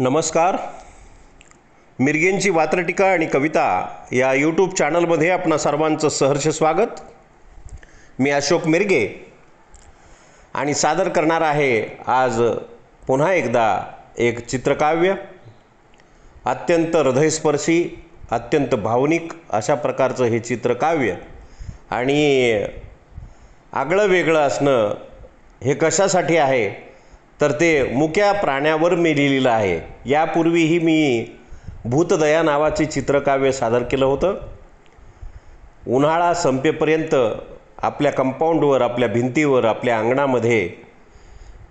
नमस्कार. मिरगेंची वात्रटिका आणि कविता या यूट्यूब चॅनलमध्ये आपणा सर्वांचं सहर्ष स्वागत. मी अशोक मिरगे आणि सादर करणार आहे आज पुन्हा एकदा एक चित्रकाव्य. अत्यंत हृदयस्पर्शी अत्यंत भावनिक अशा प्रकारचं हे चित्रकाव्य. आणि आगळं वेगळं असणं हे कशासाठी आहे? तर ते मुक्या प्राण्यावर मी लिहिलेलं आहे. यापूर्वीही मी भूतदया नावाचे चित्रकाव्य सादर केलं होतं. उन्हाळा संपेपर्यंत आपल्या कंपाऊंडवर आपल्या भिंतीवर आपल्या अंगणामध्ये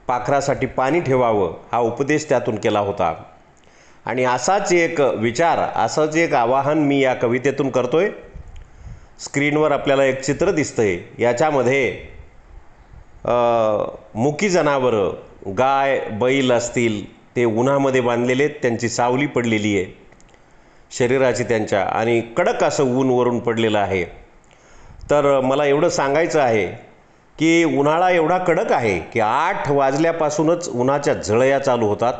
पाखरासाठी पाणी ठेवावं हा उपदेश त्यातून केला होता. आणि असाच एक विचार असंच एक आवाहन मी या कवितेतून करतोय. स्क्रीनवर आपल्याला एक चित्र दिसतंय. याच्यामध्ये मुकी जनावरं गाय बैल असतील ते उन्हामध्ये बांधलेले आहेत त्यांची सावली पडलेली आहे. शरीराची त्यांच्या आणि कडक असं ऊन वरून पडलेलं आहे. तर मला एवढं सांगायचं आहे की उन्हाळा एवढा कडक आहे की आठ वाजल्यापासूनच उन्हाच्या झळया चालू होतात.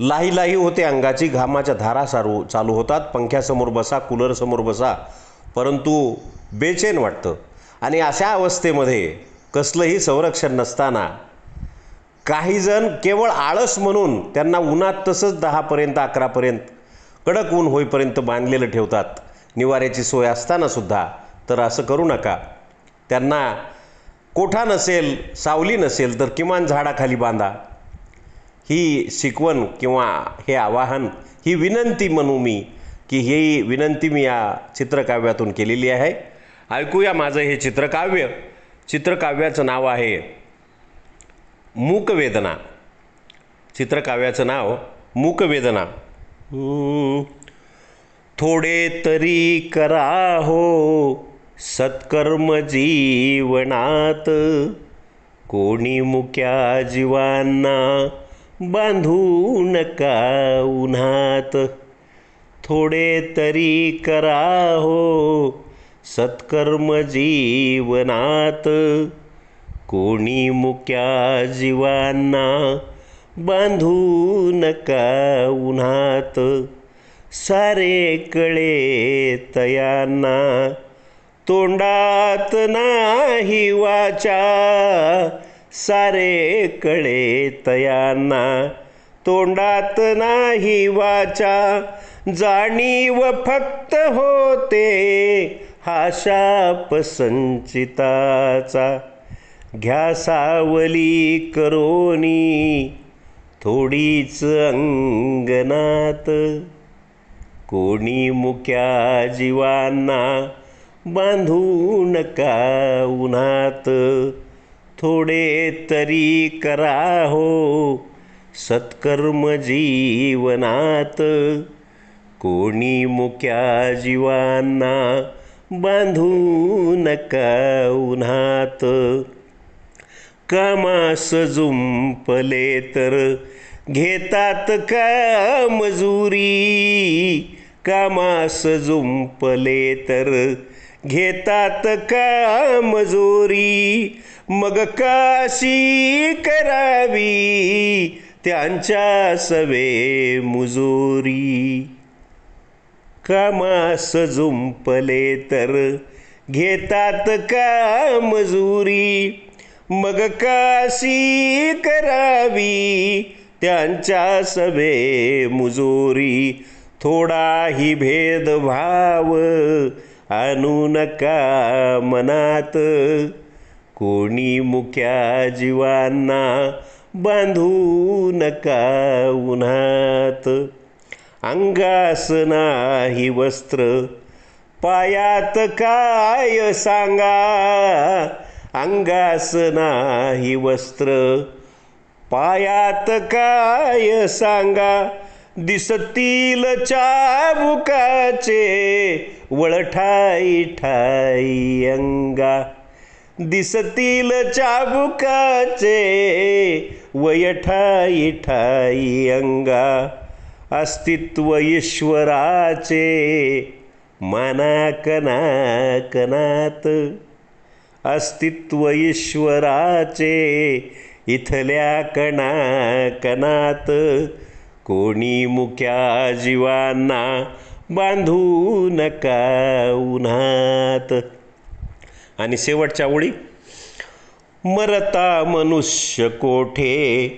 लाही लाही होते अंगाची घामाच्या धारा सारू चालू होतात. पंख्यासमोर बसा कूलरसमोर बसा परंतु बेचैन वाटतं. आणि अशा अवस्थेमध्ये कसलंही संरक्षण नसताना काहीजण केवळ आळस म्हणून त्यांना उन्हात तसंच दहापर्यंत अकरापर्यंत कडक ऊन होईपर्यंत बांधलेलं ठेवतात. निवाऱ्याची सोय असतानासुद्धा तर असं करू नका. त्यांना कोठा नसेल सावली नसेल तर किमान झाडाखाली बांधा. ही शिकवण किंवा हे आवाहन ही विनंती म्हणू मी की ही विनंती मी या चित्रकाव्यातून केलेली आहे. ऐकूया माझं हे चित्रकाव्य. चित्रकाव्याचं नाव आहे मूकवेदना. चित्रकाव्याचं नाव मूकवेदना. थोडे तरी करा हो सत्कर्म जीवनात. कोणी मुक्या जीवांना बांधू नका उन्हात थोडे तरी करा हो सत्कर्म जीवनात. कोणी मुक्या जीवांना बांधू नका उन्हात? सारे कळे तयांना तोंडात नाही वाचा. सारे कळे तयांना तोंडात नाही वाचा. जाणीव फक्त होते हा शाप संचिताचा. घ्या सावली करोनी थोडीच अंगणात. कोणी मुक्या जीवांना बांधू नका उन्हात? थोडे तरी करा हो सत्कर्म जीवनात. कोणी मुक्या जीवांना बांधू नका उन्हात? कामास जुंपले तर घेतात का मजुरी? कामास जुंपले तर घेतात का मजुरी? मग काशी करावी त्यांच्या सवे मुजुरी? कामास जुंपले तर घेतात का मजुरी? मग काशी करावी? त्यांच्या सभे मुजोरी. थोडाही भेदभाव आणू नका मनात. कोणी मुख्या जीवांना बांधू नका उन्हात. अंगास नाही वस्त्र. पायात काय सांगा? अंगास नाही वस्त्र. पायात काय सांगा? दिसतील चाबुकाचे वळठाई ठाई अंगा. दिसतील चाबुकाचे वयठाई ठाई अंगा. अस्तित्व ईश्वराचे माना कना कनात अस्तित्व ईश्वराचे इथल्या कणा कणात कोणी मुक्या जीवांना बांधू नका उन्हात. आणि शेवटच्या ओळी मरता मनुष्य कोठे?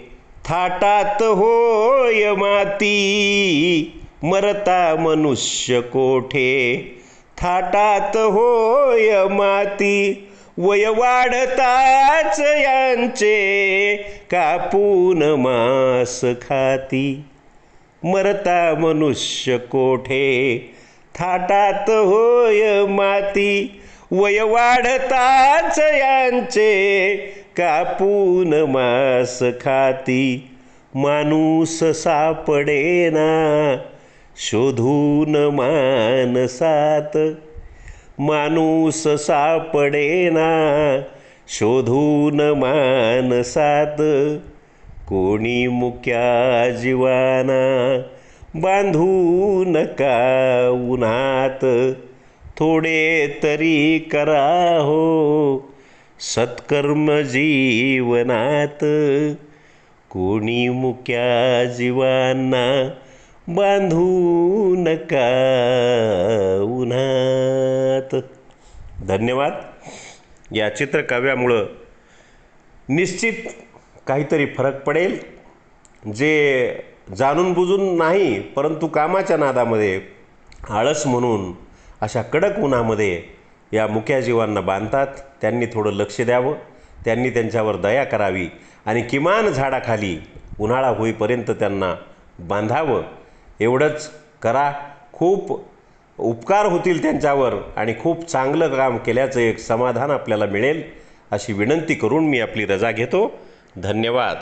थाटात होय माती. मरता मनुष्य कोठे? थाटात होय माती. वय वाढताच यांचे कापून मास खाती. मरता मनुष्य कोठे? थाटात होय माती. वय वाढताच यांचे कापून मास खाती. माणूस सापडेना शोधून मानसात माणूस सापडेना शोधून मानसात कोणी मुक्या जीवाना बांधू नका उन्हात? थोडे तरी करा हो सत्कर्म जीवनात. कोणी मुक्या जीवांना बांधू नका उन्हात धन्यवाद. या चित्रकाव्यामुळं निश्चित काहीतरी फरक पडेल जे जाणून बुजून नाही परंतु कामाच्या नादामध्ये आळस म्हणून अशा कडक उन्हामध्ये या मुक्या जीवांना बांधतात. त्यांनी थोडं लक्ष द्यावं. त्यांनी त्यांच्यावर दया करावी आणि किमान झाडाखाली उन्हाळा होईपर्यंत त्यांना बांधावं. एवढंच करा. खूप उपकार होतील त्यांच्यावर आणि खूप चांगलं काम केल्याचं एक समाधान आपल्याला मिळेल अशी विनंती करून मी आपली रजा घेतो. धन्यवाद.